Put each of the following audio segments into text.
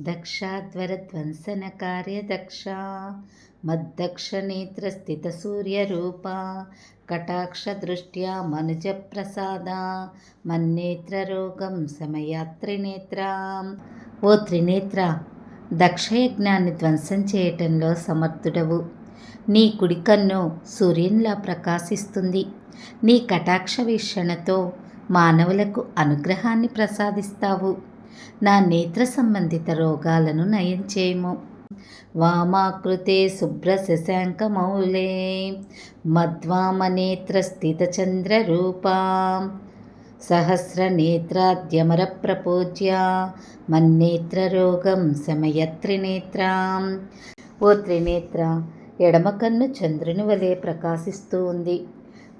దక్షాధ్వరధ్వంసనకార్యదక్ష మద్దక్షనేత్రస్థితసూర్యరూపా కటాక్షదృష్ట్యా మనుజప్రసాద మన్నేత్రరోగం శమయాత్రినేత్ర ఓ త్రినేత్ర దక్షయజ్ఞాన్ని ధ్వంసం చేయటంలో సమర్థుడవు. నీ కుడికన్ను సూర్యునిలా ప్రకాశిస్తుంది. నీ కటాక్ష వీక్షణతో మానవులకు అనుగ్రహాన్ని ప్రసాదిస్తావు. నా నేత్ర సంబంధిత రోగాలను నయం చేయము. వామాకృతే శుభ్ర శశాంకమౌలే మద్వామనేత్రస్థితచంద్రరూపా సహస్రనేత్రాద్యమర ప్రపూజ్య మన్నేత్రరోగం శమయత్రినేత్రాం ఓ త్రినేత్ర ఎడమ కన్ను చంద్రుని వలె ప్రకాశిస్తూ ఉంది.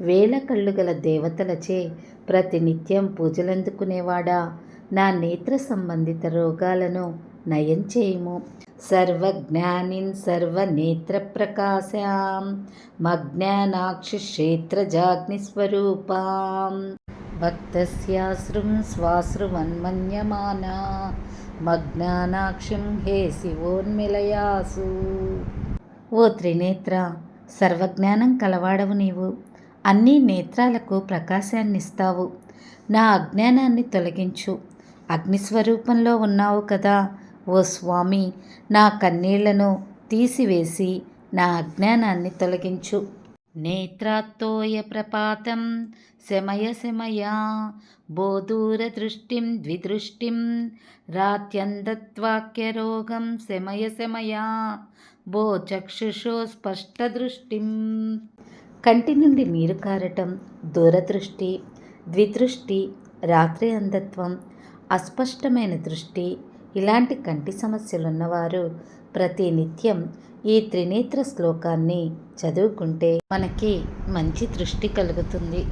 వేల కళ్ళు గల దేవతలచే ప్రతినిత్యం పూజలందుకునేవాడా? నా నేత్ర సంబంధిత రోగాలను నయం చేయము. సర్వజ్ఞానిన్ సర్వనేత్రప్రకాశాం మజ్ఞానాక్షి క్షేత్రజాగ్నిస్వరూపాం భక్తస్యాశ్రుం శ్వాశ్రువన్మన్యమానా మజ్ఞానాక్షిం హే శివోన్మిలయాసు ఓ త్రినేత్ర సర్వజ్ఞానం కలవాడవు నీవు. అన్ని నేత్రాలకు ప్రకాశాన్నిస్తావు. నా అజ్ఞానాన్ని తొలగించు. అగ్నిస్వరూపంలో ఉన్నావు కదా. ఓ స్వామి నా కన్నీళ్ళను తీసివేసి నా అజ్ఞానాన్ని తొలగించు. నేత్రాత్తోయ ప్రపాతం శమయ శమయా బోధూరదృష్టిం ద్విదృష్టిం రాత్యందత్వాక్యరోగం శమయ శమయా బో చక్షుషో స్పష్టదృష్టిం. కంటి నుండి నీరు కారటం దూరదృష్టి ద్విదృష్టి రాత్రి అంధత్వం అస్పష్టమైన దృష్టి ఇలాంటి కంటి సమస్యలున్నవారు ప్రతినిత్యం ఈ త్రినేత్ర శ్లోకాన్ని చదువుకుంటే మనకి మంచి దృష్టి కలుగుతుంది.